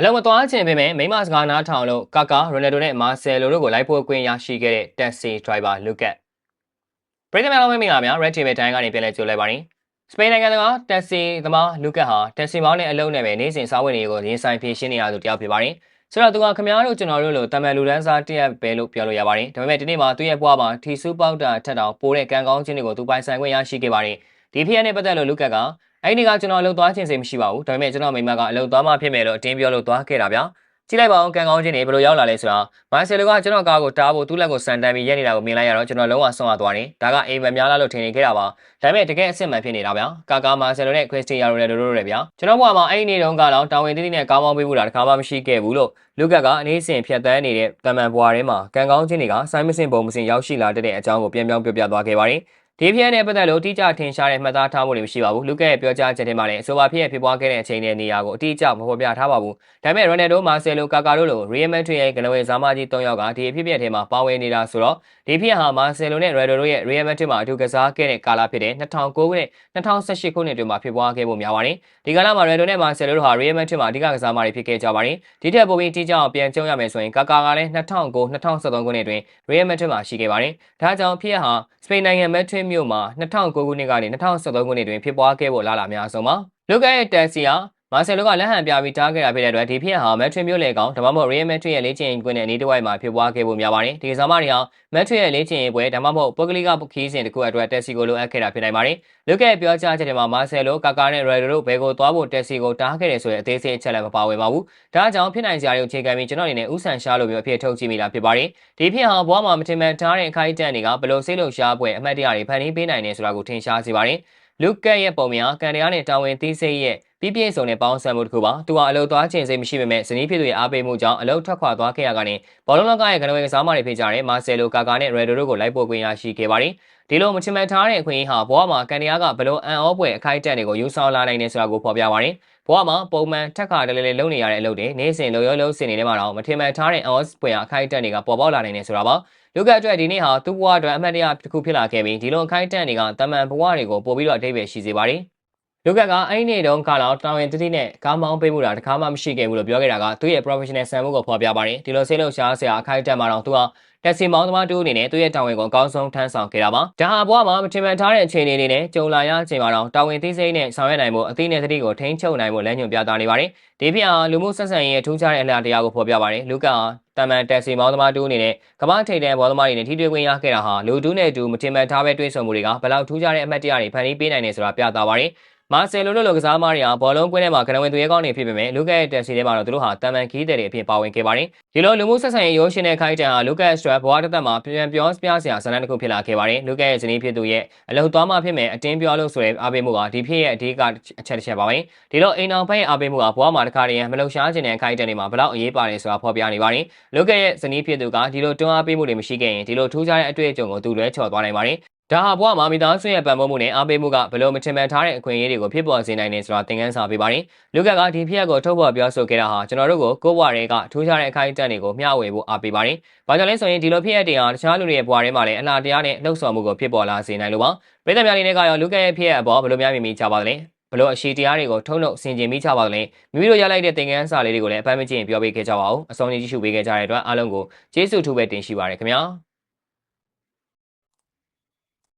အလုံးမသွားခြင်းပေမဲ့မိမစကားနားထောင်လို့ကာကာရိုနယ်ဒိုနဲ့မာဆယ်လိုတို့ကိုလိုက်ဖို့ခွင့်ရရှိခဲ့တဲ့တက်ဆီဒရိုင်ဘာလူကတ်ပရိသတ်များလုံးမင်္ဂလာများ Red TV တိုင်းကနေပြန်လည်ကြိုလိုက်ပါရင်စပိန်နိုင်ငံကတက်ဆီသမားလူကတ်ဟာတက်ဆီမောင်းနဲ့အလုံးနဲ့ပဲနေ့စဉ်စားဝတ်နေကိုရင်ဆိုင်ဖြည့်ရှင်းနေရသူတယောက်ဖြစ်ပါတယ်ဆိုတော့သူကခမားတို့ကျွန်တော်တို့လိုတမန်လူတန်းစားတရက်ပဲလို့ပြောလို့ရပါတယ်ဒါပေမဲ့ဒီနေ့မှာသူ့ရဲ့ဘွားမှာထီဆူပေါက်တာထက်တောင်ပိုတဲ့ကံကောင်းခြင်းတွေကိုသူပိုင်ဆိုင်ခွင့်ရရှိခဲ့ပါတယ်ဒီဖြစ်ရနဲ့ပတ်သက်လို့လူကတ်က အဲ့ဒီကကျွန်တော်အလုပ်သွားခြင်းစိတ်မရှိပါဘူးဒါပေမဲ့ကျွန်တော်မိမကအလုပ်သွားမှဖြစ်မယ်လို့အတင်းပြောလို့သွားခဲ့တာဗျာကြည့်လိုက်ပါအောင်ကံကောင်းခြင်းတွေဘယ်လိုရောက်လာလဲဆိုတာမိုင်ဆယ်လိုကကျွန်တော်ကားကိုတားဖို့သူ့လက်ကိုစန်တန်ပြီးရက်နေတာကိုမြင်လိုက်ရတော့ကျွန်တော်လုံးဝဆုံးသွားသွားတယ်ဒါကအိမ်မများလားလို့ထင်နေခဲ့တာပါဒါပေမဲ့တကယ်အစ်စ်မှန်ဖြစ်နေတာဗျာကာကာမာဆယ်လိုနဲ့ခရစ်စတီယာရိုနယ်ဒိုတို့တွေဗျာကျွန်တော်ဘွားမှာအဲ့ဒီနေ့တုန်းကတော့တာဝန်တိတိနဲ့ကားမောင်းပေးမှုတာတခါမှမရှိခဲ့ဘူးလို့လူကတ်ကအနည်းစဉ်ဖြတ်သန်းနေတဲ့တမန်ဘွားထဲမှာကံကောင်းခြင်းတွေကစိုင်းမစင်ပုံမစင်ရောက်ရှိလာတဲ့အကြောင်းကိုပြန်ပြောင်းပြပြသွားခဲ့ပါတယ် ဒီဖြစ်နဲ့ပတ်သက်လို့အတိအကျထင်ရှားတဲ့မှတ်သားထားမှုတွေမရှိပါဘူးလူကရဲ့ပြောကြားချက်ထဲမှာလည်းအဆိုပါဖြစ်ရဖြစ်ပွားခဲ့တဲ့အချိန်နဲ့နေရာကိုအတိအကျမဖော်ပြထားပါဘူးဒါပေမဲ့ရိုနယ်ဒိုမာဆယ်လိုကာကာတို့လိုရီယယ်မက်ထရီရဲ့ကနဝေဇာမကြီး၃ယောက်ကဒီအဖြစ်အပျက်ထဲမှာပါဝင်နေတာဆိုတော့ဒီဖြစ်ဟာမာဆယ်လိုနဲ့ရိုနယ်ဒိုတို့ရဲ့ရီယယ်မက်ထရီမှာအထူးကစားခဲ့တဲ့ကာလဖြစ်တဲ့2009ခုနဲ့2018ခုနှစ်တွင်မှာဖြစ်ပွားခဲ့ဖို့များပါတယ်ဒီကာလမှာရိုနယ်ဒိုနဲ့မာဆယ်လိုတို့ဟာရီယယ်မက်ထရီမှာအဓိကကစားမတွေဖြစ်ခဲ့ကြပါတယ်ဒီထက်ပိုပြီးတိကျအောင်ပြန်ကြုံရမယ်ဆိုရင်ကာကာကလည်း2009 2013ခုနှစ်တွင်ရီယယ်မက်ထရီမှာရှိခဲ့ပါတယ်ဒါကြောင့်ဖြစ်ဟာစပိန်နိုင်ငံမက်ထရီမြို့မှာ2009ခုနှစ်ကနေ2013ခုနှစ်တွင်ဖြစ်ပွားခဲ့ဖို့လာလာအများဆုံးပါလူကရဲ့တက်စီဟာ မာဆယ်လိုကလက်ဟန်ပြပြီးတားခဲ့တာဖြစ်တဲ့အတွက်ဒီဖြစ်ဟာမက်ထရီမျိုးလေကောင်ဒါမှမဟုတ်ရီယယ်မက်ထရီရဲ့လေ့ကျင့်ရေးကွင်းနဲ့အနီးတစ်ဝိုက်မှာဖြစ်ပွားခဲ့ဖို့များပါတယ်ဒီကစားမတွေဟာမက်ထရီရဲ့လေ့ကျင့်ရေးပွဲဒါမှမဟုတ်ပုဂ္ဂလိကခီးစဉ်တစ်ခုအတွက်တက်စီကိုလိုအပ်ခဲ့တာဖြစ်နိုင်ပါတယ်လူကရဲ့ပြောကြားချက်တွေမှာမာဆယ်လိုကာကာနဲ့ရိုယ်တို့ဘယ်ကိုသွားဖို့တက်စီကိုတားခဲ့တယ်ဆိုတဲ့အသေးစိတ်အချက်လည်းမပါဝင်ပါဘူးဒါကြောင့်ဖြစ်နိုင်စရာတွေကိုအခြေခံပြီးကျွန်တော်အနေနဲ့ဥဆန်ရှားလိုမျိုးအဖြစ်ထုတ်ကြည့်မိတာဖြစ်ပါတယ်ဒီဖြစ်ဟာဘွားမှာမထင်မှန်ထားတဲ့အခိုက်အတန့်တွေကဘလို့စိတ်လုံရှားပွဲအမှတ်တရတွေဖန်တီးပေးနိုင်တယ်ဆိုတာကိုထင်ရှားစေပါတယ်လူကရဲ့ပုံများကန်တရားနဲ့တာဝန်သိစိတ်ရဲ့ ပြပြစုံတဲ့ပေါင်းစပ်မှုတစ်ခုပါသူဟာအလုပ်သွားခြင်းစိတ်မရှိပေမဲ့ဇနီးဖြစ်သူရဲ့အားပေးမှုကြောင့်အလုပ်ထွက်ခွာသွားခဲ့ရကနေဘောလုံးလောကရဲ့ကနဝေကစားမတွေဖြစ်ကြတဲ့မာဆယ်လိုကာကာနဲ့ရဲဒိုတို့ကိုလိုက်ပို့ခွင့်ရရှိခဲ့ပါတယ်ဒီလိုမချင်မထားတဲ့အခွင့်အရေးဟာဘဝမှာကန်တရားကဘလို့အံ့ဩဖွယ်အခိုက်အတန့်တွေကိုယူဆောင်လာနိုင်တယ်ဆိုတာကိုဖော်ပြပါတယ်ဘဝမှာပုံမှန်ထက်ခါတလဲလဲလုပ်နေရတဲ့အလုပ်တွေနေ့စဉ်လုံရောလုံးစင်နေတဲ့မှာတော့မထင်မှန်ထားတဲ့အံ့ဩဖွယ်အခိုက်အတန့်တွေကပေါ်ပေါက်လာနိုင်တယ်ဆိုတာပါလူကအတွက်ဒီနေ့ဟာသူ့ဘဝအတွက်အမှတ်တရတစ်ခုဖြစ်လာခဲ့ပြီးဒီလိုအခိုက်အတန့်တွေကတမန်ဘဝတွေကိုပို့ပြီးတော့အထိပ္ပယ်ရှိစေပါတယ် လူကကအဲ့ဒီနေ့တုန်းကတော့တာဝန်တတိနဲ့ကားမောင်းပေးမှုတာတခါမှမရှိခဲ့ဘူးလို့ပြောခဲ့တာကသူ့ရဲ့ professional ဆန်မှုကိုဖော်ပြပါတယ်ဒီလိုစိတ်လှုပ်ရှားစရာအခိုက်အတန့်မှာတော့သူဟာတက်စီမောင်းသမားတူအနေနဲ့သူ့ရဲ့တာဝန်ကိုအကောင်းဆုံးထမ်းဆောင်ခဲ့တာပါဒါဟာဘဝမှာမထင်မှန်ထားတဲ့အခြေအနေတွေနဲ့ကြုံလာရချိန်မှာတော့တာဝန်သိစိတ်နဲ့ဆောင်ရွက်နိုင်ဖို့အသိနဲ့သတိကိုထိန်းချုပ်နိုင်ဖို့လမ်းညွှန်ပြသနေပါတယ်ဒီဖြစ်ဟာလူမှုဆက်ဆံရေးရဲ့ထူးခြားတဲ့အလားတရားကိုဖော်ပြပါတယ်လူကဟာတမန်တက်စီမောင်းသမားတူအနေနဲ့ကမ္ဘာထိပ်တန်းဘောသမားတွေနဲ့ထိတွေ့ခွင့်ရခဲ့တာဟာလူတူးနဲ့တူမထင်မှန်ထားပဲတွေ့ဆုံမှုတွေကဘယ်လောက်ထူးခြားတဲ့အမှတ်တရတွေဖန်တီးပေးနိုင်တယ်ဆိုတာပြသပါတယ် မာဆယ်လိုတို့လိုကစားသမားတွေဟာဘောလုံးကွင်းထဲမှာကနဝင်သူရဲကောင်းနေဖြစ်ပေမဲ့လူကက်ရဲ့တက်စီထဲမှာတော့သူတို့ဟာတမန်ခီးတဲ့တွေအဖြစ်ပါဝင်ခဲ့ပါတယ်။ဒီလိုလူမှုဆက်ဆံရေးရိုးရှင်းတဲ့ခိုက်တန်ဟာလူကက်စထရက်ဘဝတစ်သက်မှာပြန်ပြောပြစရာဇာတ်လမ်းတစ်ခုဖြစ်လာခဲ့ပါတယ်။လူကက်ရဲ့ဇနီးဖြစ်သူရဲ့အလုံသွားမှဖြစ်မဲ့အတင်းပြောလို့ဆိုတဲ့အားပေးမှုကဒီဖြစ်ရဲ့အဓိကအချက်တစ်ချက်ပါပဲ။ဒီလိုအိမ်အောင်ဖက်ရဲ့အားပေးမှုကဘဝမှာတစ်ခါတည်းမလုံရှားခြင်းတဲ့ခိုက်တန်တွေမှာဘလောက်အရေးပါတယ်ဆိုတာဖော်ပြနေပါတယ်။လူကက်ရဲ့ဇနီးဖြစ်သူကဒီလိုတွန်းအားပေးမှုတွေမရှိခဲ့ရင်ဒီလိုထူးခြားတဲ့အတွေ့အကြုံကိုသူလွဲချော်သွားနိုင်ပါတယ် ဒါဟာဘဝမှာမိသားစုရဲ့ပံ့ပိုးမှုနဲ့အားပေးမှုကဘလို့မချင်မှန်ထားတဲ့အခွင့်အရေးတွေကိုဖြစ်ပေါ်စေနိုင်တယ်ဆိုတာသင်ခန်းစာပေးပါတယ်။လူကကဒီဖြစ်ရပ်ကိုထုတ်ဖော်ပြောဆိုခဲ့တာဟာကျွန်တော်တို့ကိုကိုယ့်ဘဝတွေကထူးခြားတဲ့အခိုင်အတန့်တွေကိုမျှဝေဖို့အားပေးပါတယ်။ဘာကြောင့်လဲဆိုရင်ဒီလိုဖြစ်ရပ်တွေဟာတခြားလူတွေရဲ့ဘဝတွေမှာလည်းအလားတရားနဲ့လှုပ်ဆောင်မှုကိုဖြစ်ပေါ်လာစေနိုင်လို့ပါ။ပြည်သူများအနေနဲ့ကရောလူကရဲ့ဖြစ်ရပ်အပေါ်ဘလို့များမြင်မိကြပါသလဲ။ဘလို့အရှိတရားတွေကိုထုံနှုတ်ဆင်ခြင်မိကြပါသလဲမိမိတို့ရလိုက်တဲ့သင်ခန်းစာလေးတွေကိုလည်းအပန်းမကျင်ပြောပေးခဲ့ကြပါဦးအဆုံးကြီးကြည့်ရှုပေးခဲ့ကြတဲ့အတွက်အားလုံးကိုကျေးဇူးထူးပဲတင်ရှိပါရခင်ဗျာ။